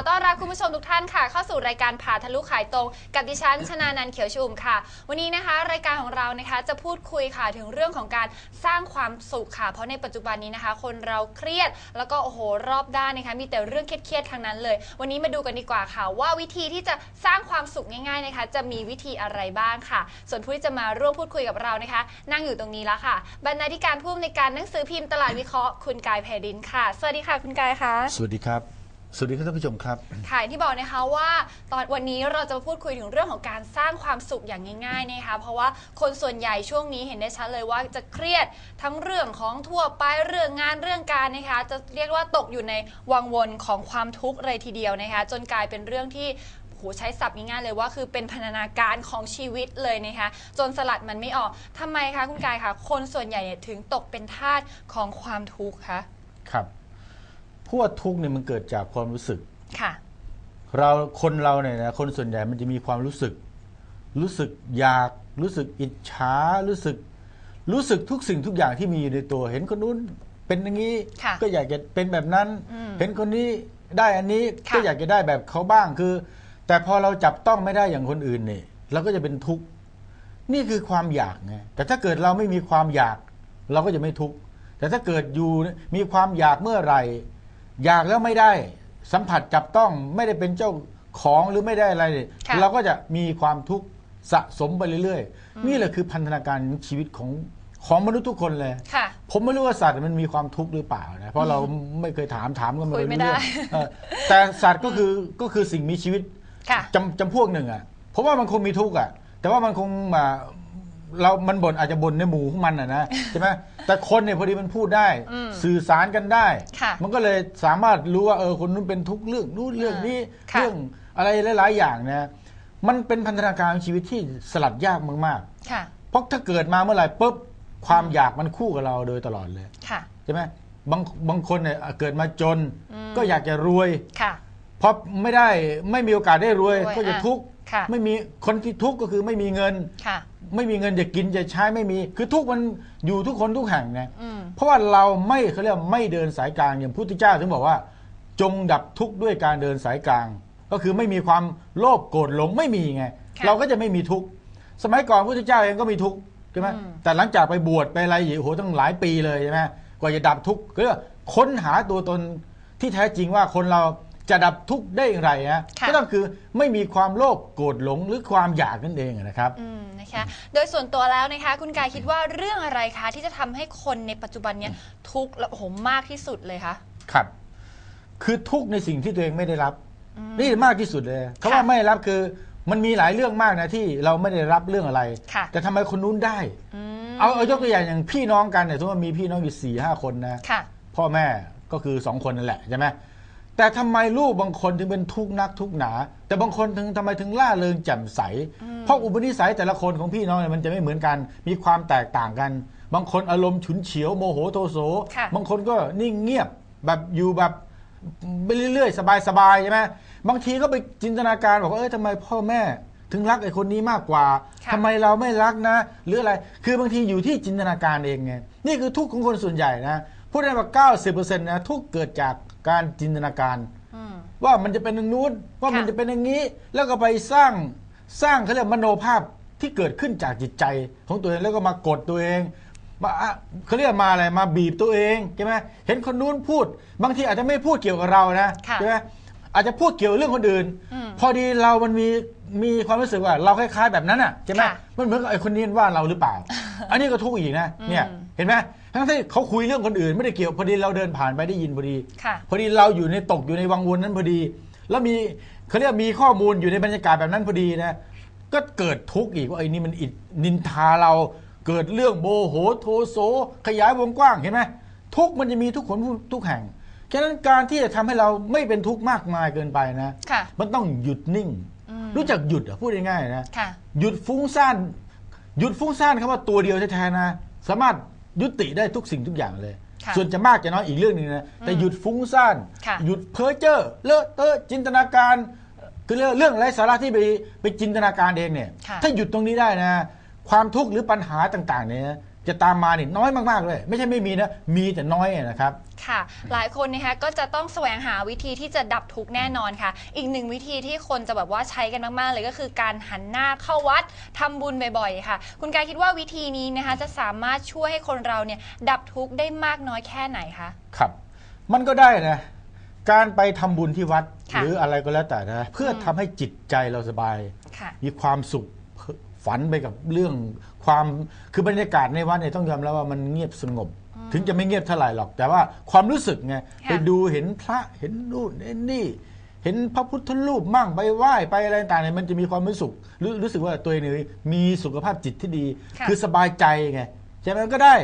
ขอต้อนรับคุณผู้ชมทุกท่านค่ะ เข้าสู่รายการผ่าทะลุขายตรง กับดิฉันชนานันเขียวชุมค่ะ วันนี้นะคะ รายการของเรานะคะจะพูดคุยค่ะถึงเรื่องของการสร้างความสุขค่ะ เพราะในปัจจุบันนี้นะคะ คนเราเครียดแล้วก็โอ้โหรอบด้านนะคะ มีแต่เรื่องเครียดๆทั้งนั้นเลย วันนี้มาดูกันดีกว่าค่ะ ว่าวิธีที่จะสร้างความสุขง่ายๆนะคะ จะมีวิธีอะไรบ้างค่ะ ส่วนผู้ที่จะมาร่วมพูดคุยกับเรานะคะ นั่งอยู่ตรงนี้แล้วค่ะ บรรณาธิการผู้อำนวยการหนังสือพิมพ์ตลาดวิเคราะห์คุณกายแพดินค่ะ สวัสดีค่ะคุณกายค่ะ สวัสดีครับ สวัสดีครับท่านผู้ชมครับ ค่ะอย่างที่บอกนะคะว่าตอนวันนี้เราจะมาพูดคุยถึงเรื่องของการสร้างความสุขอย่างง่ายๆนะคะเพราะว่าคนส่วนใหญ่ช่วงนี้เห็นได้ชัดเลยว่าจะเครียดทั้งเรื่องของทั่วไปเรื่องงานเรื่องการนะคะจะเรียกว่าตกอยู่ในวังวนของความทุกข์เลยทีเดียวนะคะจนกลายเป็นเรื่องที่โหใช้ศัพท์ง่ายๆเลยว่าคือเป็นพันธนาการของชีวิตเลยนะคะจนสลัดมันไม่ออกทำไมคะคุณกายคะคนส่วนใหญ่เนี่ยถึงตกเป็นทาสของความทุกข์คะครับเพราะว่าทุกข์เนี่ยมันเกิดจากความรู้สึก ค่ะ เราคนเราเนี่ยนะคนส่วนใหญ่มันจะมีความรู้สึก รู้สึกอยากรู้สึกอิจฉารู้สึก รู้สึกทุกสิ่งทุกอย่างที่มีอยู่ในตัว เห็นคนนู้นเป็นอย่างนี้ ค่ะก็อยากจะเป็นแบบนั้น อืมเห็นคนนี้ได้อันนี้ค่ะ ก็อยากจะได้แบบเขาบ้างคือ แต่พอเราจับต้องไม่ได้อย่างคนอื่นเนี่ยเราก็จะเป็นทุกข์ นี่คือความอยากไงแต่ถ้าเกิดเราไม่มีความอยาก เราก็จะไม่ทุกข์แต่ถ้าเกิดอยู่มีความอยากเมื่อไหร่ อยากแล้วไม่ได้สัมผัสจับต้องไม่ได้เป็นเจ้าของหรือไม่ได้อะไรเนี่ยค่ะ เราก็จะมีความทุกข์สะสมไปเรื่อยๆ นี่แหละคือพันธนาการชีวิตของของมนุษย์ทุกคนเลย ค่ะ ผมไม่รู้ว่าสัตว์มันมีความทุกข์หรือเปล่านะเพราะเราไม่เคยถามถามกันคุยรู้ไม่ได้ เรื่องเออแต่สัตว์ก็คือก็คือสิ่งมีชีวิต ค่ะ จำจำพวกหนึ่งอะผมว่ามันคงมีทุกข์อะ แต่ว่ามันคงมา เรามันบ่นอาจจะบ่นในหมู่ของมันอะนะใช่ไหมแต่คนเนี่ยพอดีมันพูดได้ อืมสื่อสารกันได้ ค่ะมันก็เลยสามารถรู้ว่าเออคนนู้นเป็นทุกข์เรื่องนู้นเรื่องนี้ค่ะ เรื่องอะไรหลาย ๆ อย่างนะมันเป็นพันธนาการของชีวิตที่สลัดยากมากค่ะ ๆเพราะถ้าเกิดมาเมื่อไหร่ปุ๊บความอยากมันคู่กับเราโดยตลอดเลย ค่ะ ใช่ไหมบางบางคนเนี่ยเกิดมาจน อืม ก็อยากจะรวย ค่ะเพราะไม่ได้ไม่มีโอกาสได้รวยรวยก็จะอะ ทุกข์ ค่ะ ไม่มีคนที่ทุกข์ก็คือไม่มีเงิน ค่ะ ไม่มีเงินจะกินจะใช้ไม่มี คือทุกข์มันอยู่ทุกคนทุกแห่งนะอืม เพราะว่าเราไม่เขาเรียกว่าไม่เดินสายกลางอย่างพุทธเจ้าถึงบอกว่า จงดับทุกข์ด้วยการเดินสายกลาง ก็คือไม่มีความโลภโกรธหลงไม่มีไง ค่ะเราก็จะไม่มีทุกข์สมัยก่อนพุทธเจ้าเองก็มีทุกข์ใช่ไหมอืม แต่หลังจากไปบวชไปอะไรอยู่โอ้โหตั้งหลายปีเลยใช่ไหมกว่าจะดับทุกข์ก็เรียกว่าค้นหาตัวตนที่แท้จริงว่าคนเรา จะดับทุกข์ได้อย่างไรนะค่ะ ก็ต้องคือไม่มีความโลภโกรธหลงหรือความอยากนั่นเองนะครับ อืมนะคะ โดยส่วนตัวแล้วนะคะ คุณกายคิดว่าเรื่องอะไรคะ ที่จะทำให้คนในปัจจุบันเนี้ยทุกข์และโอ้โหมากที่สุดเลยคะ ครับ คือทุกข์ในสิ่งที่ตัวเองไม่ได้รับ อืมนี่มากที่สุดเลยคำว่าไม่ได้รับคือ มันมีหลายเรื่องมากนะที่เราไม่ได้รับเรื่องอะไร ค่ะ แต่ทำไมคนนู้นได้ อืมเอาเอายกตัวอย่างอย่างพี่น้องกันเนี่ยสมมติว่ามีพี่น้องอยู่สี่ห้าคนนะ ค่ะ พ่อแม่ก็คือสองคนนั่นแหละใช่ไหม แต่ทำไมลูกบางคนถึงเป็นทุกข์นักทุกข์หนา แต่บางคนถึงทำไมถึงล่าเริงแจ่มใส เพราะอุปนิสัยแต่ละคนของพี่น้องเนี่ยมันจะไม่เหมือนกัน มีความแตกต่างกัน บางคนอารมณ์ฉุนเฉียวโมโหโทโส ค่ะ บางคนก็นิ่งเงียบแบบอยู่แบบไปเรื่อยๆ สบายๆใช่ไหมบางทีก็ไปจินตนาการบอกว่าเอ้ยทำไมพ่อแม่ ถึงรักไอ้คนนี้มากกว่าค่ะ ทำไมเราไม่รักนะ หรืออะไร คือบางทีอยู่ที่จินตนาการเองไงนี่คือทุกข์ของคนส่วนใหญ่นะพูดได้ว่า90%นะทุกข์เกิดจาก การจินตนาการอืมว่ามันจะเป็นอย่างนู้นว่ามันค่ะจะเป็นอย่างนี้ แล้วก็ไปสร้างสร้างเขาเรียกมโนภาพที่เกิดขึ้นจากจิตใจของตัวเองแล้วก็มากดตัวเองมาอะเขาเรียกมาอะไรมาบีบตัวเองใช่ไหมเห็นคนนู้นพูด บางทีอาจจะไม่พูดเกี่ยวกับเรานะค่ะใช่ไหมอาจจะพูดเกี่ยวกับเรื่องคนอื่นอืมพอดีเรามันมีมีความรู้สึกว่า เราคล้ายๆแบบนั้นอะใช่ไหมค่ะมันเหมือนกับไอ้คนนี้ว่าเราหรือเปล่า อันนี้ก็ทุกข์อีกนะเนี่ยอืมเห็นไหม ทั้งที่เขาคุยเรื่องคนอื่นไม่ได้เกี่ยวพอดีเราเดินผ่านไปได้ยินพอดี ค่ะ พอดีเราอยู่ในตกอยู่ในวังวนนั้นพอดี แล้วมีเขาเรียกมีข้อมูลอยู่ในบรรยากาศแบบนั้นพอดีนะ ก็เกิดทุกข์อีกว่าไอ้นี่มันอิดนินทาเราเกิดเรื่องโมโหโทโสขยายวงกว้างเห็นไหมทุกข์มันจะมีทุกคนทุกแห่งฉะนั้นการที่จะทำให้เราไม่เป็นทุกข์มากมายเกินไปนะ ค่ะ มันต้องหยุดนิ่ง อืมรู้จักหยุดเหรอะพูดง่ายๆนะ ค่ะ หยุดฟุ้งซ่าน หยุดฟุ้งซ่านคำว่าตัวเดียวแท้ๆนะ สามารถ ยุติได้ทุกสิ่งทุกอย่างเลย ค่ะส่วนจะมากจะน้อยอีกเรื่องหนึงนะแต่หยุดฟุ้งซ่านค่ะ หยุดเพ้อเจ้อเลอะเตอะจินตนาการ คือเรื่องเรื่องไร้สาระที่ไปไปจินตนาการเองเนี่ย ค่ะ ถ้าหยุดตรงนี้ได้นะ ความทุกข์หรือปัญหาต่าง ๆ เนี่ยจะ จะตามมาเนี่ยน้อยมากๆเลย ไม่ใช่ไม่มีนะ มีแต่น้อยนะครับ ค่ะ หลายคนนะคะก็จะต้องแสวงหาวิธีที่จะดับทุกข์แน่นอนค่ะ อีกหนึ่งวิธีที่คนจะแบบว่าใช้กันมากๆ เลยก็คือการหันหน้าเข้าวัดทำบุญบ่อยๆ ค่ะ คุณกายคิดว่าวิธีนี้นะคะจะสามารถช่วยให้คนเราเนี่ยดับทุกข์ได้มากน้อยแค่ไหนคะ ครับ มันก็ได้นะ การไปทำบุญที่วัดค่ะหรืออะไรก็แล้วแต่นะ เพื่อทำให้จิตใจเราสบายค่ะมีความสุข ฝันไปกับเรื่องความคือบรรยากาศในวัดเนี่ยต้องยอมรับว่ามันเงียบสงบ ถึงจะไม่เงียบเท่าไหร่หรอก แต่ว่าความรู้สึกไงค่ะไปดูเห็นพระเห็นนู่นเห็นนี่ เห็นพระพุทธรูปมั่งไปไหว้ไปอะไรต่างๆเนี่ยมันจะมีความรู้สึกรู้รู้สึกว่าตัวเองเนี่ยมีสุขภาพจิตที่ดี ค่ะ คือสบายใจไงใช่ไหมก็ได้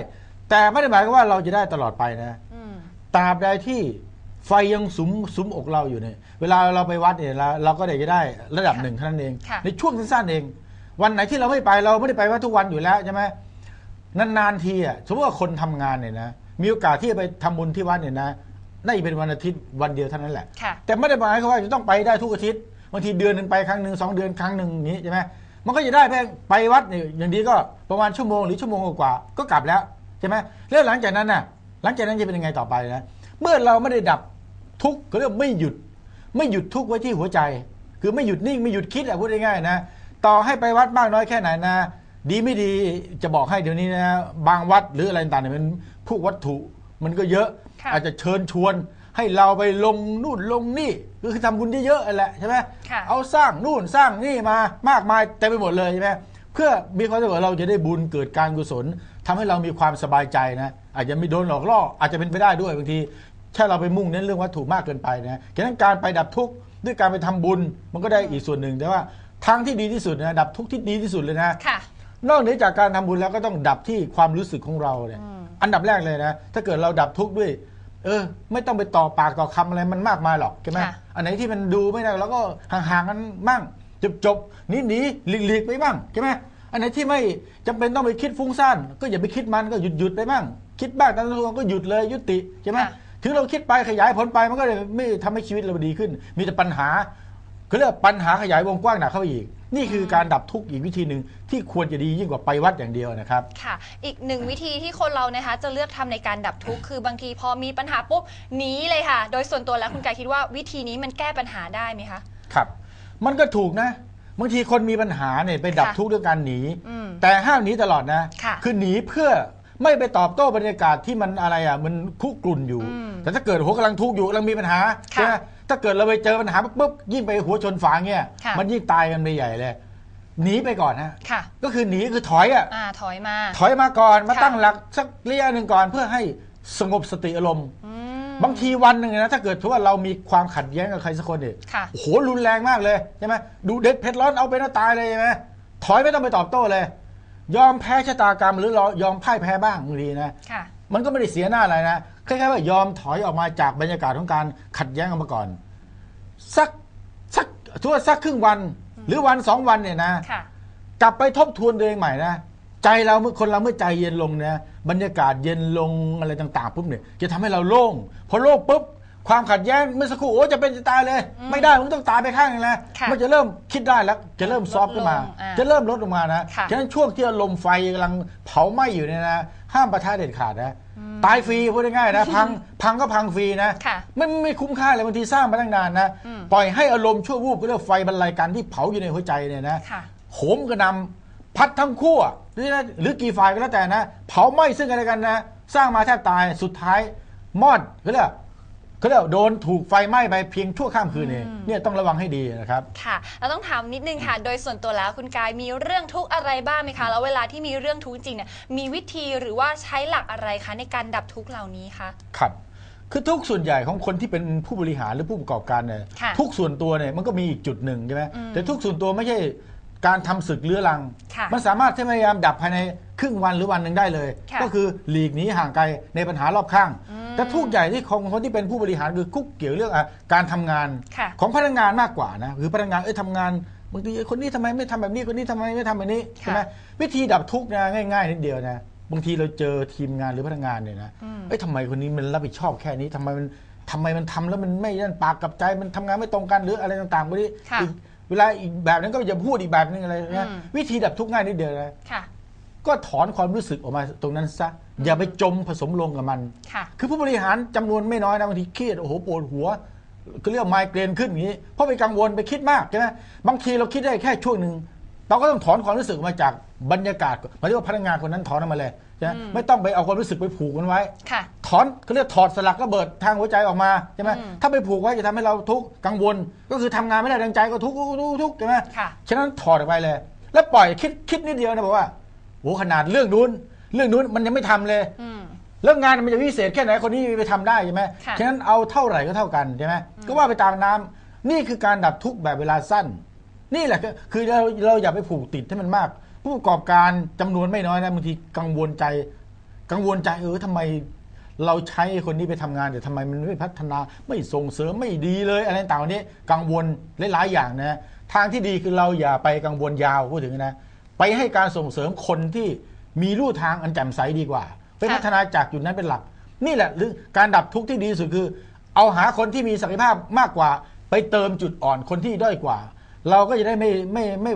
แต่ไม่ได้หมายความว่าเราจะได้ตลอดไปนะ อืม ตราบใดที่ไฟยังสุมสุมอกเราอยู่เนี่ย เวลาเราไปวัดเนี่ยเราเราก็ได้จะได้ระดับค่ะหนึ่งเท่านั้นเอง ค่ะ ในช่วงสั้นๆเอง วันไหนที่เราไม่ไปเราไม่ได้ไปวัดทุกวันอยู่แล้วใช่ไหมนานๆทีอะสมมติว่าคนทำงานเนี่ยนะมีโอกาสที่จะไปทำบุญที่วัดเนี่ยนะน่าจะเป็นวันอาทิตย์วันเดียวเท่านั้นแหละค่ะแต่ไม่ได้หมายความว่าจะต้องไปได้ทุกอาทิตย์บางทีเดือนหนึ่งไปครั้งหนึ่งสองเดือนครั้งหนึ่งอย่างนี้ใช่ไหมมันก็จะได้แค่ไปวัดเนี่ยอย่างดีก็ประมาณชั่วโมงหรือชั่วโมงกว่าๆก็กลับแล้วใช่ไหมแล้วหลังจากนั้นน่ะหลังจากนั้นจะเป็นยังไงต่อไปนะเมื่อเราไม่ได้ดับทุกข์ก็เรียกไม่หยุด ไม่หยุดทุกข์ไว้ที่หัวใจ คือไม่หยุดนิ่งไม่หยุดคิดอะพูดง่ายๆนะ ต่อให้ไปวัดมากน้อยแค่ไหนนะ ดีไม่ดีจะบอกให้เดี๋ยวนี้นะบางวัดหรืออะไรต่างๆเนี่ยมันพวกวัตถุมันก็เยอะ ค่ะอาจจะเชิญชวน ให้เราไปลงนู่นลงนี่คือทำบุญเยอะๆนั่นแหละใช่ไหมค่ะ เอาสร้างนู่นสร้างนี่มามากมายเต็มไปหมดเลยใช่ไหมเพื่อมีความรู้สึกว่าเราจะได้บุญเกิดการกุศลทำให้เรามีความสบายใจนะ อาจจะไม่โดนหลอกล่ออาจจะเป็นไปได้ด้วยบางทีถ้าเราไปมุ่งเน้นเรื่องวัตถุมากเกินไปนะฉะนั้นการไปดับทุกข์ด้วยการไปทำบุญมันก็ได้อีกส่วนหนึ่งแต่ว่า ทางที่ดีที่สุดนะดับทุกข์ที่ดีที่สุดเลยนะค่ะ นอกเหนือจากการทำบุญแล้วก็ต้องดับที่ความรู้สึกของเราเนี่ยอืมอันดับแรกเลยนะ ถ้าเกิดเราดับทุกข์ด้วย เออ ไม่ต้องไปต่อปากต่อคำอะไรมันมากมายหรอกใช่ไหมค่ะอันไหนที่มันดูไม่ได้เราก็ห่างๆกันมั่งจบจบๆหนีหนีหลีกหลีกๆไปบ้างใช่ไหมอันไหนที่ไม่จำเป็นต้องไปคิดฟุ้งซ่านก็อย่าไปคิดมันก็หยุดหยุดๆไปบ้าง คิดบ้างตามตัวก็หยุดเลยยุติใช่ไหมค่ะถึงเราคิดไปขยายผลไปมันก็เลยไม่ทำให้ชีวิตเราดีขึ้น มีแต่ปัญหา เขาเรียกว่าปัญหาขยายวงกว้างหนักเข้าไปอีก นี่คือการดับทุกข์อีกวิธีหนึ่งที่ควรจะดียิ่งกว่าไปวัดอย่างเดียวนะครับ ค่ะ อีกหนึ่งวิธีที่คนเรานะคะ จะเลือกทำในการดับทุกข์คือบางทีพอมีปัญหาปุ๊บหนีเลยค่ะ โดยส่วนตัวแล้วคุณกายคิดว่าวิธีนี้มันแก้ปัญหาได้ไหมคะ ครับ มันก็ถูกนะบางทีคนมีปัญหาเนี่ยไปดับค่ะทุกข์ด้วยการหนี อืมแต่ห้ามหนีตลอดนะค่ะ อหนีเพื่อ ไม่ไปตอบโต้บรรยากาศที่มันอะไรอะมันคุกรุ่นอยู่อืมแต่ถ้าเกิดหัวกำลังทุกข์อยู่กำลังมีปัญหาค่ะใช่ไหมถ้าเกิดเราไปเจอปัญหาปุ๊บยิ่งไปหัวชนฝาเงี้ยค่ะมันยิ่งตายกันไปใหญ่เลยหนีไปก่อนฮะค่ะก็คือหนีคือถอยอะอ่าถอยมา ถอยมาก่อนมาค่ะตั้งหลักสักระยะหนึ่งก่อนเพื่อให้สงบสติอารมณ์อืมบางทีวันหนึ่งนะถ้าเกิดถือว่าเรามีความขัดแย้งกับใครสักคนเนี่ยค่ะโอ้โหรุนแรงมากเลยใช่ไหมดูเด็ดเผ็ดร้อนเอาไปน่าตายเลยใช่ไหมถอยไม่ต้องไปตอบโต้เลย ยอมแพ้ชะตากรรมหรือรอยอมพ่ายแพ้บ้างบางทีนะค่ะ มันก็ไม่ได้เสียหน้าอะไรนะคล้ายๆว่ายอมถอยออกมาจากบรรยากาศของการขัดแย้งกันมาก่อน สักสักทั่วสักครึ่งวัน หรือวันสองวันเนี่ยนะ ค่ะ กลับไปทบทวนตัวเองใหม่นะ ใจเราเมื่อคนเราเมื่อใจเย็นลงนะบรรยากาศเย็นลงอะไรต่างๆปุ๊บเนี่ยจะทำให้เราโล่งพอโล่งปุ๊บ ความขัดแย้งเมื่อสักครู่โอ้จะเป็นจะตายเลยอืมไม่ได้มึงต้องตายไปข้างหนึงนะค่ะมันจะเริ่มคิดได้แล้ว จะเริ่มซอฟต์ขึ้นมาลดลงอ่าจะเริ่มลดลงมานะค่ะฉะนั้นช่วงที่อารมณ์ไฟกำลังเผาไหม้อยู่เนี่ยนะห้ามประทะเด็ดขาดนะตายฟรีพูดง่ายๆนะพังพังก็พังฟรีนะค่ะไม่ไม่คุ้มค่าเลยบางทีสร้างมาตั้งนานนะอืมปล่อยให้อารมณ์ชั่ววูบก็เรียกไฟบรรลัยกันที่เผาอยู่ในหัวใจเนี่ยนะค่ะโหมกระหนำพัดทั้งคู่อะหรือหรือกี่ฝ่ายก็แล้วแต่นะ เผาไหม้ซึ่งกันและกันนะ สร้างมาแทบตายสุดท้ายมอดเขาเรียก เขาเรียกโดนถูกไฟไหม้ไปเพียงชั่วข้ามคืนเองอืม เนี่ยต้องระวังให้ดีนะครับ ค่ะเราต้องถามนิดนึงค่ะ โดยส่วนตัวแล้วคุณกายมีเรื่องทุกข์อะไรบ้างไหมคะ แล้วเวลาที่มีเรื่องทุกข์จริงเนี่ยมีวิธีหรือว่าใช้หลักอะไรคะในการดับทุกข์เหล่านี้คะ ครับ คือทุกส่วนใหญ่ของคนที่เป็นผู้บริหารหรือผู้ประกอบการเนี่ยค่ะทุกส่วนตัวเนี่ยมันก็มีอีกจุดหนึ่งใช่ไหมอืมแต่ทุกส่วนตัวไม่ใช่ การทำศึกเรื้อรัง ค่ะมันสามารถที่พยายามดับภายในครึ่งวันหรือวันหนึ่งได้เลย ค่ะก็คือหลีกหนีห่างไกลในปัญหารอบข้าง อืมแต่ทุกข์ใหญ่ที่ของคนที่เป็นผู้บริหารคือคุกเกี่ยวเรื่องอะการทำงานค่ะของพนักงานมากกว่านะคือพนักงานเอ้ยทำงานบางทีเอ้ยคนนี้ทำไมไม่ทำแบบนี้คนนี้ทำไมไม่ทำแบบนี้ใช่ไหมวิธีดับทุกข์นะง่ายๆนิดเดียวนะบางทีเราเจอทีมงานหรือพนักงานเนี่ยนะ อืม เอ้ยทำไมคนนี้มันรับผิดชอบแค่นี้ทำไมมันทำไมมันทำแล้วมันไม่ยันปากกับใจมันทำงานไม่ตรงกันหรืออะไรต่างๆพวกนี้ค่ะ อีก เวลาอีกแบบนั้นก็จะพูดอีกแบบนึงอะไรนะอืม วิธีดับทุกข์ง่ายนิดเดียวนะค่ะ ก็ถอนความรู้สึกออกมาตรงนั้นซะอย่าไปจมผสมลงกับมัน ค่ะ คือผู้บริหารจำนวนไม่น้อยนะบางทีเครียดโอ้โหปวดหัวก็เรียกว่าไมเกรนขึ้นอย่างนี้เพราะไปกังวลไปคิดมากใช่ไหมบางทีเราคิดได้แค่ช่วงหนึ่งเราก็ต้องถอนความรู้สึกออกมาจากบรรยากาศหมายถึงว่าพนักงานคนนั้นถอนออกมาเลย ใช่ไหมไม่ต้องไปเอาความรู้สึกไปผูกมันไว้ ค่ะ ถอนเขาเรียกถอดสลักระเบิดทางหัวใจออกมาใช่ไหมอืมถ้าไปผูกไว้จะทำให้เราทุกข์กังวล ก็คือทำงานไม่ได้ดังใจก็ทุกข์ทุกข์ทุกข์ทุกข์ใช่ไหมค่ะ ฉะนั้นถอดออกไปเลย แล้วปล่อยคิดคิดนิดเดียวนะบอกว่าโอ้ขนาดเรื่องนู้น เรื่องนู้นมันยังไม่ทำเลย อืม แล้วงานมันจะพิเศษแค่ไหนคนนี้ไปทำได้ใช่ไหมค่ะ ฉะนั้นเอาเท่าไหร่ก็เท่ากันใช่ไหมก็ว่าไปตามน้ำนี่คือการดับทุกข์แบบเวลาสั้น นี่แหละก็คือเราเราอย่าไปผูกติดให้มันมาก ผู้ประกอบการจำนวนไม่น้อยนะบางทีกังวลใจ กังวลใจเออทำไมเราใช้คนนี้ไปทำงานแต่ทำไมมันไม่พัฒนาไม่ส่งเสริมไม่ดีเลยอะไรต่างๆนี้กังวลหลายๆอย่างนะทางที่ดีคือเราอย่าไปกังวลยาวพูดถึงนะไปให้การส่งเสริมคนที่มีรูทางอันแจ่มใสดีกว่าไปพัฒนาจากจุดนั้นเป็นหลัก นี่แหละหรือการดับทุกข์ที่ดีสุดคือ เอาหาคนที่มีศักยภาพมากกว่า ไปเติมจุดอ่อนคนที่ด้อยกว่า เราก็จะได้ไม่ไม่ไม่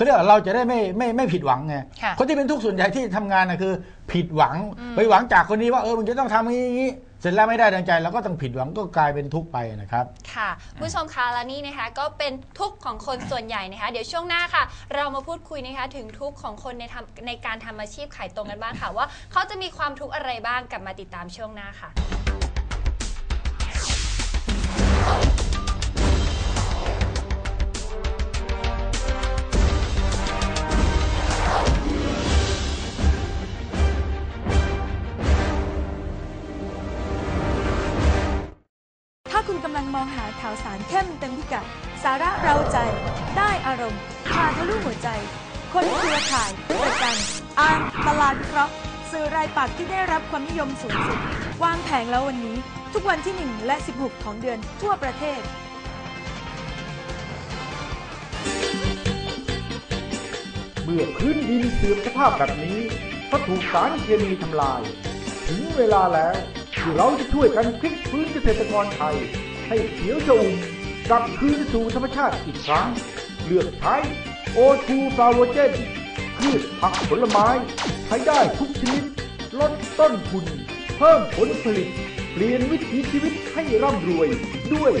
เขาเรียกว่าเราจะได้ไม่ไม่ไม่ผิดหวังไงค่ะคนที่เป็นทุกข์ส่วนใหญ่ที่ทำงานนะคือ ผิดหวังไปหวังจากคนนี้ว่าเออมึงจะต้องทำอย่างนี้อย่างนี้เสร็จแล้วไม่ได้ดังใจเราก็ต้องผิดหวังก็กลายเป็นทุกข์ไปนะครับ ค่ะผู้ชมคะและนี่นะคะก็เป็นทุกข์ของคนส่วนใหญ่นะคะ เดี๋ยวช่วงหน้าค่ะ เรามาพูดคุยนะคะถึงทุกข์ของคนในทำในการทำอาชีพขายตรงกันบ้างค่ะว่าเขาจะมีความทุกข์อะไรบ้างกลับมาติดตามช่วงหน้าค่ะ องหาข่าวสารเข้มเต็มพิกัด สาระเราใจ ได้อารมณ์พาทะลุหัวใจ คนเครือข่ายประกันอ่านตลาดวิเคราะห์สื่อรายปักที่ได้รับความนิยมสูงสุด วางแผงแล้ววันนี้ ทุกวันที่ 1 และ 16 ของเดือนทั่วประเทศเมื่อพื้นดินเสื่อมสภาพแบบนี้เพราะถูกสารเคมีทำลาย ถึงเวลาแล้วที่เราจะช่วยกันพลิกฟื้นเกษตรกรไทย ให้เขียวชวกลับคืนสู่ธรรมชาติอีกครั้ง เลือกใช้โอทูฟลาวเจนพืชผักผลไม้ใช้ได้ทุกชนิด ลดต้นทุน เพิ่มผลผลิต เปลี่ยนวิถีชีวิตให้ร่ำรวยด้วย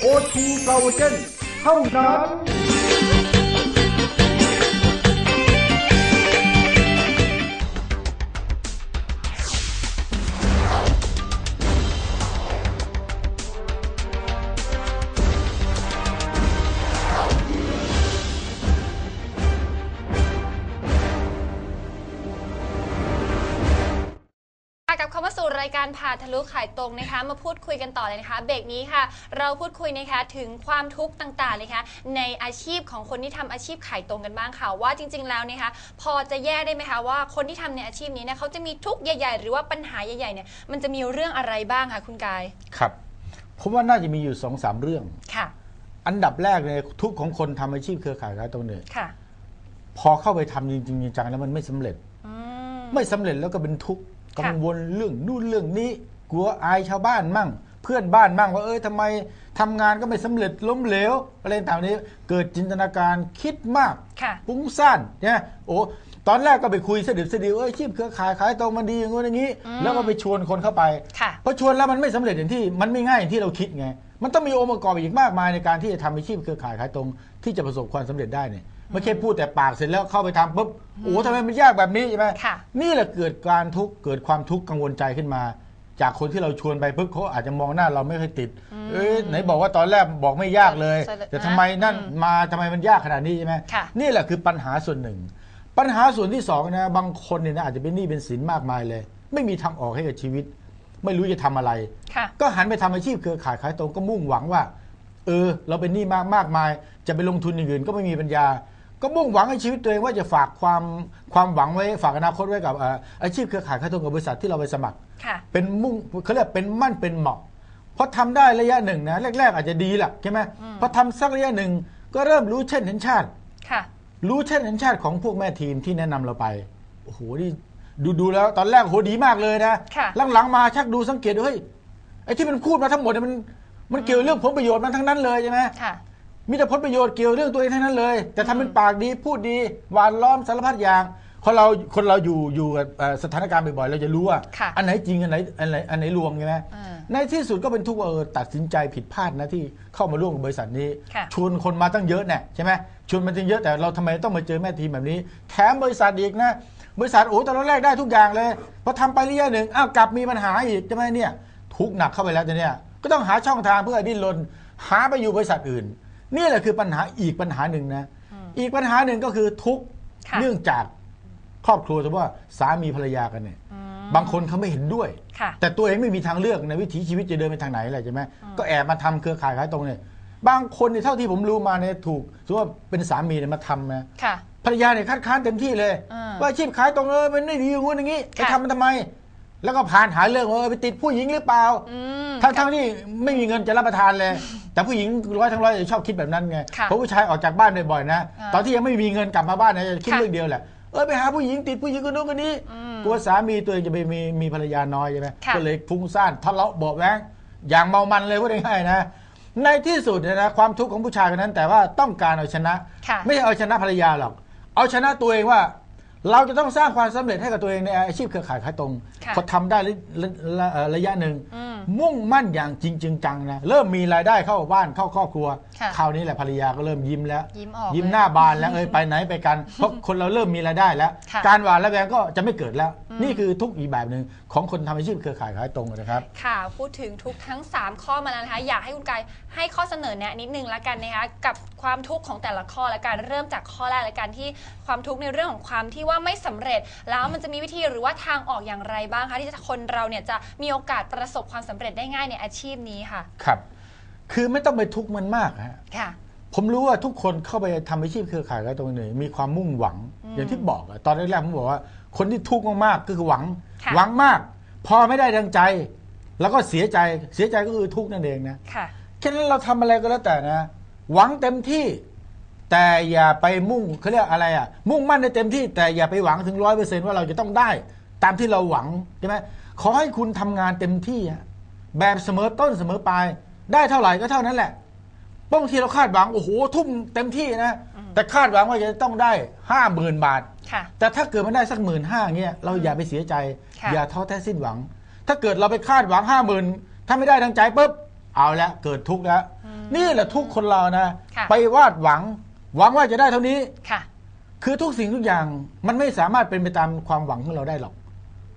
โอทูฟลาวเจนเท่านั้น เข้ามาสู่รายการผ่าทะลุขายตรงนะคะ มาพูดคุยกันต่อเลยนะคะ เบรกนี้ค่ะ เราพูดคุยนะคะถึงความทุกข์ต่างๆเลยค่ะในอาชีพของคนที่ทำอาชีพขายตรงกันบ้างค่ะว่าจริง ๆ แล้วนะคะ พอจะแยกได้ไหมคะว่าคนที่ทำในอาชีพนี้เนี่ยเขาจะมีทุกข์ใหญ่ๆ หรือว่าปัญหาใหญ่ๆเนี่ยมันจะมีเรื่องอะไรบ้างคะคุณกายครับผมว่าน่าจะมีอยู่สองสามเรื่องค่ะ อันดับแรกเลยทุกข์ของคนทำอาชีพเครือข่ายขายตรงเนี่ยค่ะ พอเข้าไปทำจริงๆจังๆแล้วมันไม่สำเร็จอืมไม่สำเร็จแล้วก็เป็นทุกข์ค่ะ กังวลเรื่องนู่นเรื่องนี้ กลัวอายชาวบ้านมั่ง เพื่อนบ้านมั่งว่าเออทำไมทำงานก็ไม่สำเร็จล้มเหลวอะไรต่างๆนี้ เกิดจินตนาการคิดมากค่ะฟุ้งซ่านเนี่ยโอ้ตอนแรกก็ไปคุยสะดิบสะดิวเอ้ยอาชีพเครือข่ายขายตรงมันดีอย่างงู้นอย่างนี้อืมแล้วก็ไปชวนคนเข้าไปค่ะพอชวนแล้วมันไม่สำเร็จอย่างที่มันไม่ง่ายอย่างที่เราคิดไง มันต้องมีองค์ประกอบอีกมากมายในการที่จะทำอาชีพเครือข่ายขายตรงที่จะประสบความสำเร็จได้เนี่ย ไม่ใช่พูดแต่ปากเสร็จแล้วเข้าไปทำปุ๊บโอ้ทำไมมันยากแบบนี้ใช่ไหมค่ะนี่แหละเกิดการทุกข์เกิดความทุกข์กังวลใจขึ้นมา จากคนที่เราชวนไปปุ๊บเขาอาจจะมองหน้าเราไม่ค่อยติด เอ้ยไหนบอกว่าตอนแรกบอกไม่ยากเลยใช่เลยแต่ทำไมนั่นอืมมาทำไมมันยากขนาดนี้ใช่ไหมค่ะนี่แหละคือปัญหาส่วนหนึ่ง ปัญหาส่วนที่สองนะบางคนเนี่ยนะอาจจะเป็นหนี้เป็นสินมากมายเลย ไม่มีทางออกให้กับชีวิต ไม่รู้จะทำอะไรค่ะก็หันไปทำอาชีพเครือข่ายขายตรงก็มุ่งหวังว่าเออเราเป็นหนี้มากมากมาย จะไปลงทุนอย่างอื่นก็ไม่มีปัญญา ก็มุ่งหวังให้ชีวิตตัวเองว่าจะฝากความความหวังไว้ฝากอนาคตไว้กับเอ่ออาชีพเครือข่ายขายตรงกับบริษัทที่เราไปสมัครค่ะเป็นมุ่งเขาเรียกเป็นมั่นเป็นเหมาะเพราะทำได้ระยะหนึ่งนะแรก ๆ อาจจะดีแหละใช่ไหมพอทำสักระยะหนึ่งก็เริ่มรู้เช่นเห็นชาติค่ะรู้เช่นเห็นชาติของพวกแม่ทีมที่แนะนำเราไปโอ้โหนี่ดูดูแล้วตอนแรกโหดีมากเลยนะค่ะหลังๆมาชักดูสังเกตเฮ้ยไอ้ที่มันพูดมาทั้งหมดเนี่ยมันมันเกี่ยวเรื่องผลประโยชน์มันทั้งนั้นเลยใช่ไหมค่ะ มีแต่ผลประโยชน์เกี่ยวเรื่องตัวเองทั้งนั้นเลย แต่ทำเป็นปากดีพูดดีหวานล้อมสารพัดอย่างคนเราคนเราอยู่อยู่กับเอ่อสถานการณ์บ่อยๆเราจะรู้ว่า ค่ะอันไหนจริงอันไหนอันไหนอันไหนลวงใช่ไหมอ่าในที่สุดก็เป็นทุกข์ว่าเออตัดสินใจผิดพลาดนะที่เข้ามาร่วมกับบริษัทนี้ ค่ะ ชวนคนมาตั้งเยอะเนี่ยใช่ไหมชวนมาตั้งเยอะแต่เราทำไมต้องมาเจอแม่ทีมแบบนี้ แถมบริษัทอีกนะ บริษัทโอ้ตอนแรกได้ทุกอย่างเลยพอทำไประยะหนึ่งอ้าวกลับมีปัญหาอีกใช่ไหมเนี่ยทุกข์หนักเข้าไปแล้วแต่เนี่ยก็ต้องหาช่องทางเพื่อดิ้นรนหาไปอยู่บริษัทอื่น นี่แหละคือปัญหาอีกปัญหาหนึ่งนะ อีกปัญหาหนึ่งก็คือทุกข์ค่ะเนื่องจากครอบครัวสมมติว่าสามีภรรยากันเนี่ย อืมบางคนเขาไม่เห็นด้วย ค่ะ แต่ตัวเองไม่มีทางเลือกในวิถีชีวิตจะเดินไปทางไหนอะไรใช่ไหมก็แอบมาทำเครือข่ายขายตรงเนี่ยบางคนเนี่ยเท่าที่ผมรู้มาเนี่ยถูกสมมติว่าเป็นสามีเนี่ยมาทำนะค่ะ ภรรยาเนี่ยคัดค้านเต็มที่เลย อ่าว่าอาชีพขายตรงเออมันไม่ดีอย่างงู้นอย่างงี้ไปค่ะ ทำมันทำไม แล้วก็ผ่านหาเรื่องว่าเออไปติดผู้หญิงหรือเปล่าอืม ทั้งทั้งที่ไม่มีเงินจะรับประทานเลย แต่ผู้หญิงร้อยทั้งร้อยจะชอบคิดแบบนั้นไงค่ะเพราะผู้ชายออกจากบ้านบ่อยๆนะอ่าตอนที่ยังไม่มีเงินกลับมาบ้านเนี่ยจะคิดค่ะเรื่องเดียวแหละเออไปหาผู้หญิงติดผู้หญิงคนนู้นคนนี้อืมกลัวสามีตัวเองจะไปมีมีภรรยาน้อยใช่ไหมค่ะ ก็เลยฟุ้งซ่านทะเลาะเบาะแว้งอย่างเมามันเลยพูดง่ายๆนะ ในที่สุดเนี่ยนะความทุกข์ของผู้ชายคนนั้น แต่ว่าต้องการเอาชนะ ค่ะ ไม่ใช่เอาชนะภรรยาหรอก เอาชนะตัวเองว่า เราจะต้องสร้างความสำเร็จให้กับตัวเองในอาชีพเครือข่ายขายตรงค่ะพอทำได้ระระระเอ่อระยะหนึ่งอืมมุ่งมั่นอย่างจริงจริงจังนะ เริ่มมีรายได้เข้าบ้านเข้าครอบครัวค่ะคราวนี้แหละภรรยาก็เริ่มยิ้มแล้ว ยิ้มออกยิ้มเลยหน้าบานแล้วเอ้ยไปไหนไปกัน เพราะคนเราเริ่มมีรายได้แล้วค่ะการหวานระแวงก็จะไม่เกิดแล้ว นี่คือทุกข์อีกแบบหนึ่งของคนทำอาชีพเครือข่ายขายตรงนะครับ ค่ะ พูดถึงทุกทั้ง 3 ข้อมาแล้วนะคะ อยากให้คุณกายให้ข้อเสนอแนะนิดนึงละกันนะคะ กับความทุกข์ของแต่ละข้อละกัน เริ่มจากข้อแรกละกันที่ความทุกข์ในเรื่องของความที่ว่าไม่สำเร็จ แล้วมันจะมีวิธีหรือว่าทางออกอย่างไรบ้างคะที่คนเราเนี่ยจะมีโอกาสประสบความสำเร็จได้ง่ายในอาชีพนี้ค่ะ ครับ คือไม่ต้องไปทุกข์มันมากฮะค่ะ ผมรู้ว่าทุกคนเข้าไปทำอาชีพเครือข่ายกันตรงนี้มีความมุ่งหวังอย่างที่บอกอะตอนแรกๆผมบอกว่า คนที่ทุกข์มากๆก็คือหวัง ค่ะ หวังมาก พอไม่ได้ดังใจ แล้วก็เสียใจเสียใจก็คือทุกข์นั่นเองนะ ค่ะ แค่นั้นเราทำอะไรก็แล้วแต่นะ หวังเต็มที่ แต่อย่าไปมุ่งเขาเรียกอะไรอะ มุ่งมั่นในเต็มที่แต่อย่าไปหวังถึงร้อยเปอร์เซ็นต์ว่าเราจะต้องได้ ตามที่เราหวังใช่ไหมขอให้คุณทำงานเต็มที่อะแบบเสมอต้นเสมอปลายได้เท่าไหร่ก็เท่านั้นแหละบางทีเราคาดหวังโอ้โหทุ่มเต็มที่นะแต่คาดหวังว่าจะต้องได้ห้าหมื่นบาทค่ะแต่ถ้าเกิดมันได้สักหมื่นห้าเงี้ยเราอย่าไปเสียใจค่ะอย่าท้อแท้สิ้นหวัง ถ้าเกิดเราไปคาดหวังห้าหมื่นถ้าไม่ได้ดังใจปุ๊บเอาละเกิดทุกข์แล้วนี่แหละทุกข์คนเรานะค่ะไปวาดหวัง หวังว่าจะได้เท่านี้ ค่ะ คือทุกสิ่งทุกอย่างมันไม่สามารถเป็นไปตามความหวังของเราได้หรอก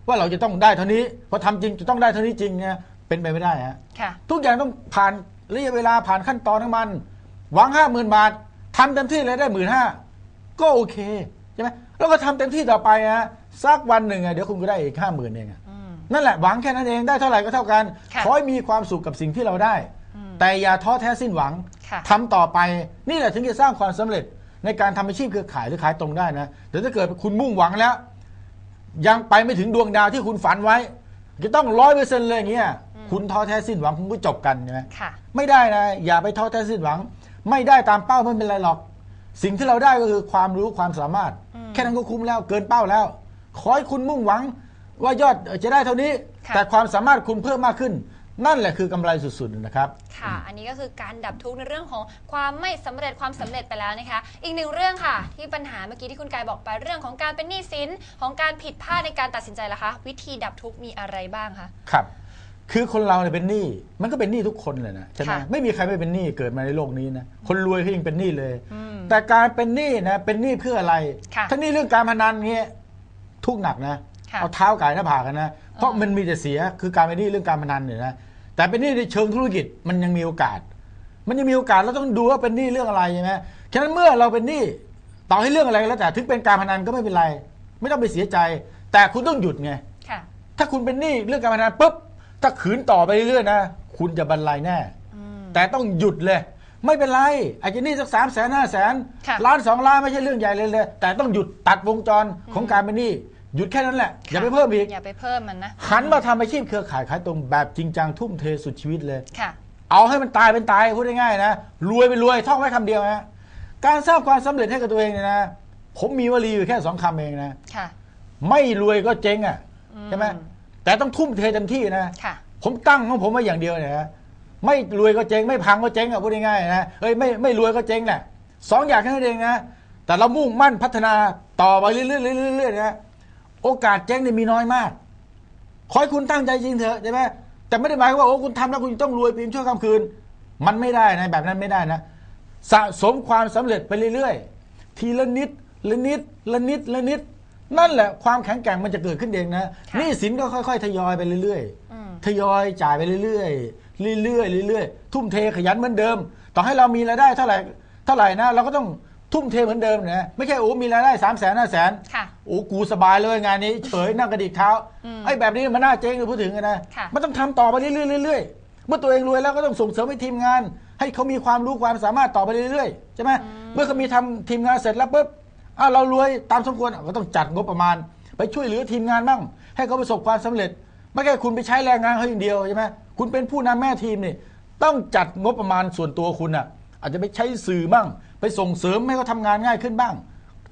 ว่าเราจะต้องได้เท่านี้พอทำจริงจะต้องได้เท่านี้จริงเนี่ยเป็นไปไม่ได้ฮะค่ะ ทุกอย่างต้องผ่านระยะเวลาผ่านขั้นตอนของมัน หวังห้าหมื่นบาททำเต็มที่เลยได้หมื่นห้าก็โอเคใช่ไหมแล้วก็ทำเต็มที่ต่อไปฮะสักวันหนึ่งอะเดี๋ยวคุณก็ได้อีกห้าหมื่นเองอะอืมนั่นแหละหวังแค่นั้นเองได้เท่าไหร่ก็เท่ากันค่ะขอให้มีความสุขกับสิ่งที่เราได้ แต่อย่าท้อแท้สิ้นหวังค่ะ ทำต่อไปนี่แหละถึงจะสร้างความสำเร็จในการทำอาชีพเครือข่ายหรือขายตรงได้นะแต่ถ้าเกิดคุณมุ่งหวังแล้ว ยังไปไม่ถึงดวงดาวที่คุณฝันไว้จะต้องร้อยเปอร์เซ็นต์เลยอย่างเงี้ยคุณท้อแท้สิ้นหวังคุณก็จบกันใช่ไหมค่ะไม่ได้นะ อย่าไปท้อแท้สิ้นหวัง ไม่ได้ตามเป้าไม่เป็นไรหรอก สิ่งที่เราได้ก็คือความรู้ความสามารถ แค่นั้นก็คุ้มแล้วเกินเป้าแล้ว ขอให้คุณมุ่งหวัง ว่ายอดจะได้เท่านี้ค่ะแต่ความสามารถคุณเพิ่มมากขึ้น นั่นแหละคือกำไรสุดๆนะครับ ค่ะ อันนี้ก็คือการดับทุกข์ในเรื่องของความไม่สำเร็จความสำเร็จไปแล้วนะคะ อีกหนึ่งเรื่องค่ะ ที่ปัญหาเมื่อกี้ที่คุณกายบอกไปเรื่องของการเป็นหนี้สินของการผิดพลาดในการตัดสินใจล่ะคะ วิธีดับทุกข์มีอะไรบ้างคะครับคือคนเราเนี่ยเป็นหนี้มันก็เป็นหนี้ทุกคนเลยนะใช่ไหมค่ะไม่มีใครไม่เป็นหนี้เกิดมาในโลกนี้นะคนรวยก็ยังเป็นหนี้เลยอืมแต่การเป็นหนี้นะเป็นหนี้เพื่ออะไรค่ะถ้าหนี้เรื่องการพนันเงี้ยทุกข์หนักนะค่ะเอาเท้าไก่หน้าผากกันนะเพราะมันมีแต่เสียคือการเป็นหนี้เรื่องการพนันเนี่ยนะ แต่เป็นหนี้ในเชิงธุรกิจมันยังมีโอกาส มันยังมีโอกาสเราต้องดูว่าเป็นหนี้เรื่องอะไรใช่ไหมฉะนั้นเมื่อเราเป็นหนี้ต่อให้เรื่องอะไรก็แล้วแต่ถึงเป็นการพนันก็ไม่เป็นไร ไม่ต้องไปเสียใจ แต่คุณต้องหยุดไงค่ะถ้าคุณเป็นหนี้เรื่องการพนันปุ๊บถ้าขืนต่อไปเรื่อยๆนะคุณจะบรรลัยแน่อืมแต่ต้องหยุดเลย ไม่เป็นไรอาจจะหนี้สักสามแสนห้าแสนค่ะล้านสองล้านไม่ใช่เรื่องใหญ่เลยเลยแต่ต้องหยุดตัดวงจรของการเป็นหนี้ หยุดแค่นั้นแหละ อย่าไปเพิ่มอีกอย่าไปเพิ่มมันนะหันมาทำอาชีพเครือข่ายขายตรงแบบจริงจังทุ่มเทสุดชีวิตเลยค่ะ เอาให้มันตายเป็นตายพูดง่ายๆนะรวยไปรวยท่องไว้คำเดียวนะการสร้างความสำเร็จให้กับตัวเองเนี่ยนะ ผมมีวลีอยู่แค่สองคำเองนะค่ะไม่รวยก็เจ๊งอะอืมใช่ไหมแต่ต้องทุ่มเทเต็มที่นะค่ะผมตั้งของผมไว้อย่างเดียวเนี่ยนะไม่รวยก็เจ๊งไม่พังก็เจ๊งอะพูดง่ายๆนะเอ้ยไม่ไม่รวยก็เจ๊งแหละสองอย่างแค่นั้นเองนะแต่เรามุ่งมั่นพัฒนาต่อไปเรื่อยๆเรื่อยๆนะ โอกาสเจ๊งเนี่ยมีน้อยมาก ขอให้คุณตั้งใจจริงเถอะใช่ไหมแต่ไม่ได้หมายความว่าโอ้คุณทำแล้วคุณต้องรวยเพียงชั่วค่ำคืน มันไม่ได้นะแบบนั้นไม่ได้นะ สะสมความสำเร็จไปเรื่อยๆ ทีละนิดละนิดละนิดละนิด นั่นแหละความแข็งแกร่งมันจะเกิดขึ้นเองนะค่ะหนี่สินก็ค่อย ๆ ทยอยไปเรื่อยอืมๆทยอยจ่ายไปเรื่อยๆ เรื่อยๆ เรื่อยๆ ทุ่มเทขยันเหมือนเดิม ต่อให้เรามีรายได้เท่าไหร่เท่าไหร่นะเราก็ต้อง ทุ่มเทเหมือนเดิมนะไม่ใช่โอ้มีรายได้สามแสนห้าแสนค่ะโอ้กูสบายเลยงานนี้ เฉยนั่งกระดิกเท้าอืมไอ้แบบนี้มันน่าเจ๊งเลยพูดถึงอะนะค่ะมันต้องทำต่อไปเรื่อยๆเรื่อยๆเมื่อตัวเองรวยแล้วก็ต้องส่งเสริมให้ทีมงาน ให้เขามีความรู้ความสามารถต่อไปเรื่อยๆใช่ไหมเมื่อเขามีทำทีมงานเสร็จแล้วปุ๊บอ้าวเรารวยตามสมควรอะก็ต้องจัดงบประมาณ ไปช่วยเหลือทีมงานบ้างให้เขาประสบความสำเร็จไม่ใช่คุณไปใช้แรงงานเขาอย่างเดียวใช่ไหมคุณเป็นผู้นำแม่ทีมนี่ต้องจัดงบประมาณส่วนตัวคุณอะ อาจจะไปใช้สื่อบ้าง ไปส่งเสริมให้เขาทำงานง่ายขึ้นบ้าง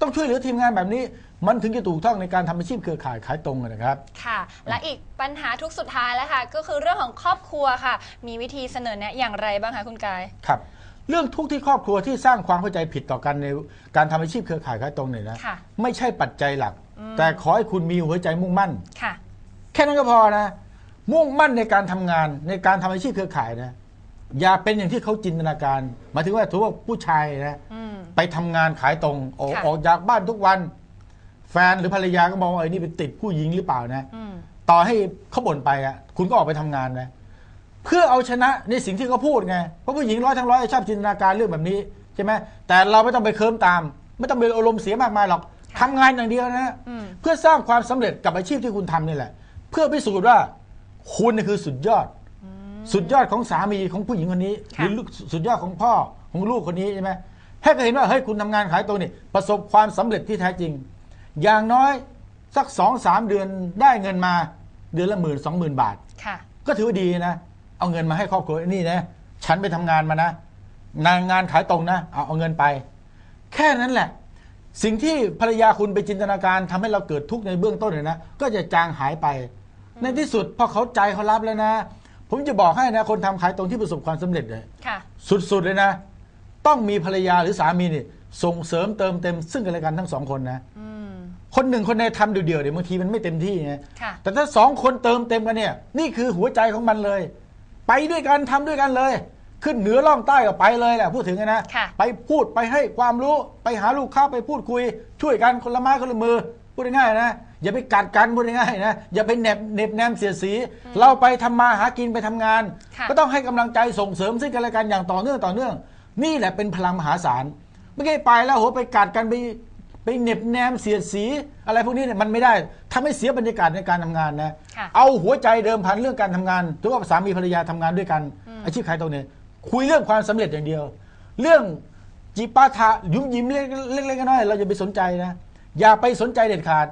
ต้องช่วยเหลือทีมงานแบบนี้ มันถึงจะถูกต้องในการทำอาชีพเครือข่ายขายตรงอะนะครับ ค่ะ และอีกปัญหาทุกสุดท้ายแล้วค่ะ ก็คือเรื่องของครอบครัวค่ะ มีวิธีเสนอแนะอย่างไรบ้างคะคุณกาย ครับ เรื่องทุกข์ที่ครอบครัวที่สร้างความเข้าใจผิดต่อกันในการทำอาชีพเครือข่ายขายตรงเนี่ยนะค่ะ ไม่ใช่ปัจจัยหลัก แต่ขอให้คุณมีหัวใจมุ่งมั่น ค่ะ แค่นั้นก็พอนะ มุ่งมั่นในการทำงานในการทำอาชีพเครือข่ายนะ อย่าเป็นอย่างที่เขาจินตนาการหมายถึงว่าถือว่าผู้ชายนะอืม ไปทำงานขายตรงออกค่ะ ออกจากบ้านทุกวัน แฟนหรือภรรยาก็มองว่าไอ้นี่เป็นติดผู้หญิงหรือเปล่านะ อืม ต่อให้เขาบ่นไปอะคุณก็ออกไปทำงานนะเพื่อเอาชนะในสิ่งที่เขาพูดไงเพราะผู้หญิงร้อยทั้งร้อยชอบจินตนาการเรื่องแบบนี้ใช่ไหมแต่เราไม่ต้องไปเคิมตาม ไม่ต้องไปอารมณ์เสียมากมายหรอกทำงานอย่างเดียวนะอืม เพื่อสร้างความสำเร็จกับอาชีพที่คุณทำนี่แหละ เพื่อพิสูจน์ว่าคุณนี่คือสุดยอด สุดยอดของสามีของผู้หญิงคนนี้หค่ะรือลูกสุดยอดของพ่อของลูกคนนี้ใช่ไหมให้เขาเห็นว่าเฮ้ยคุณทำงานขายตรงนี่ประสบความสำเร็จที่แท้จริง อย่างน้อยสักสองสามเดือนได้เงินมาเดือนละหมื่นสองหมื่นบาทค่ะก็ถือว่าดีนะ เอาเงินมาให้ครอบครัวนี่นะฉันไปทำงานมานะงานงานขายตรงนะเอาเอาเงินไป แค่นั้นแหละ สิ่งที่ภรรยาคุณไปจินตนาการทำให้เราเกิดทุกข์ในเบื้องต้นเนี่ยนะก็จะจางหายไป ในที่สุดพอเขาใจเขารับแล้วนะ ผมจะบอกให้นะ คนทำขายตรงที่ประสบความสำเร็จเลยค่ะสุดๆเลยนะ ต้องมีภรรยาหรือสามีนี่ส่งเสริมเติมเต็มซึ่งกันและกันทั้งสองคนนะอืมคนหนึ่งคนใดทำเดี่ยวๆเนี่ยบางทีมันไม่เต็มที่ไงค่ะแต่ถ้าสองคนเติมเต็มกันเนี่ย นี่คือหัวใจของมันเลย ไปด้วยกันทำด้วยกันเลย ขึ้นเหนือล่องใต้ก็ไปเลยแหละพูดถึงนะค่ะไปพูดไปให้ความรู้ไปหาลูกค้าไปพูดคุย ช่วยกันคนละไม้คนละมือ พูดง่ายๆนะ อย่าไปกัดกันพูดง่ายๆนะอย่าไปเหน็บเหน็บแนมเสียดสี เราไปทำมาหากินไปทำงานค่ะก็ต้องให้กำลังใจส่งเสริมซึ่งกันและกันอย่างต่อเนื่องต่อเนื่อง นี่แหละเป็นพลังมหาศาลไม่ใช่ไปแล้วโหไปกัดกันไปไปเหน็บแนมเสียดสี อะไรพวกนี้เนี่ยมันไม่ได้ทำให้เสียบรรยากาศในการทำงานนะค่ะเอาหัวใจเดิมพันเรื่องการทำงานถือว่าสามีภรรยาทำงานด้วยกัน อาชีพขายตรงเนี่ยคุยเรื่องความสำเร็จอย่างเดียว เรื่องจิปาถะยุ่มยิ้มเล็กๆน้อยๆเราอย่าไปสนใจนะ อย่าไปสนใจเด็ดขาด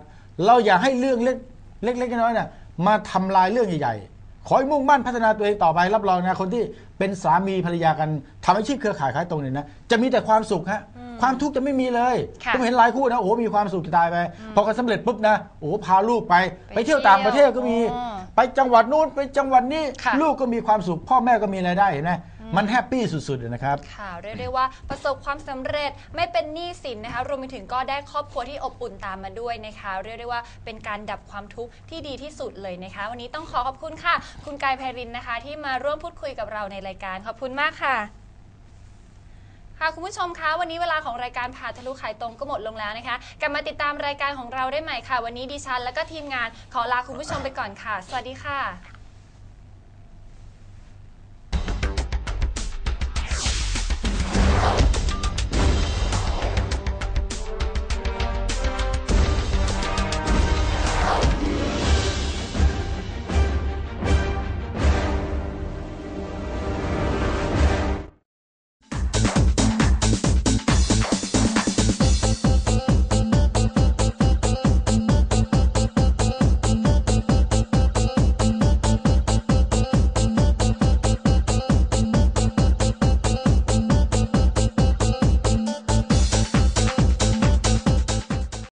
เราอย่าให้เรื่องเล็กเล็กๆน้อยๆน่ะมาทำลายเรื่องใหญ่ๆ ขอให้มุ่งมั่นพัฒนาตัวเองต่อไปรับรองนะคนที่เป็นสามีภรรยากันทำอาชีพเครือข่ายขายตรงเนี่ยนะจะมีแต่ความสุขฮะความทุกข์จะไม่มีเลยค่ะผมเห็นหลายคู่นะโอ้โหมีความสุขจะตายไป พอเขาสำเร็จปุ๊บนะโอ้โหพาลูกไปไป ไปเที่ยวต่างประเทศก็มีอ๋อไปจังหวัดนู้นไปจังหวัดนี้ค่ะลูกก็มีความสุข พ่อแม่ก็มีรายได้เห็นไหม มันแฮปปี้สุดๆเลยนะครับ ค่ะเรียกได้ว่าประสบความสำเร็จไม่เป็นหนี้สินนะคะรวมไปถึงก็ได้ครอบครัวที่อบอุ่นตามมาด้วยนะคะ เรียกได้ว่าเป็นการดับความทุกข์ที่ดีที่สุดเลยนะคะ วันนี้ต้องขอขอบคุณค่ะ คุณกายไพรินนะคะ ที่มาร่วมพูดคุยกับเราในรายการขอบคุณมากค่ะ ค่ะคุณผู้ชมคะวันนี้เวลาของรายการผ่าทะลุขายตรงก็หมดลงแล้วนะคะกลับมาติดตามรายการของเราได้ใหม่ค่ะ วันนี้ดิฉัน และก็ทีมงานขอลาคุณผู้ชมไปก่อนค่ะ สวัสดีค่ะ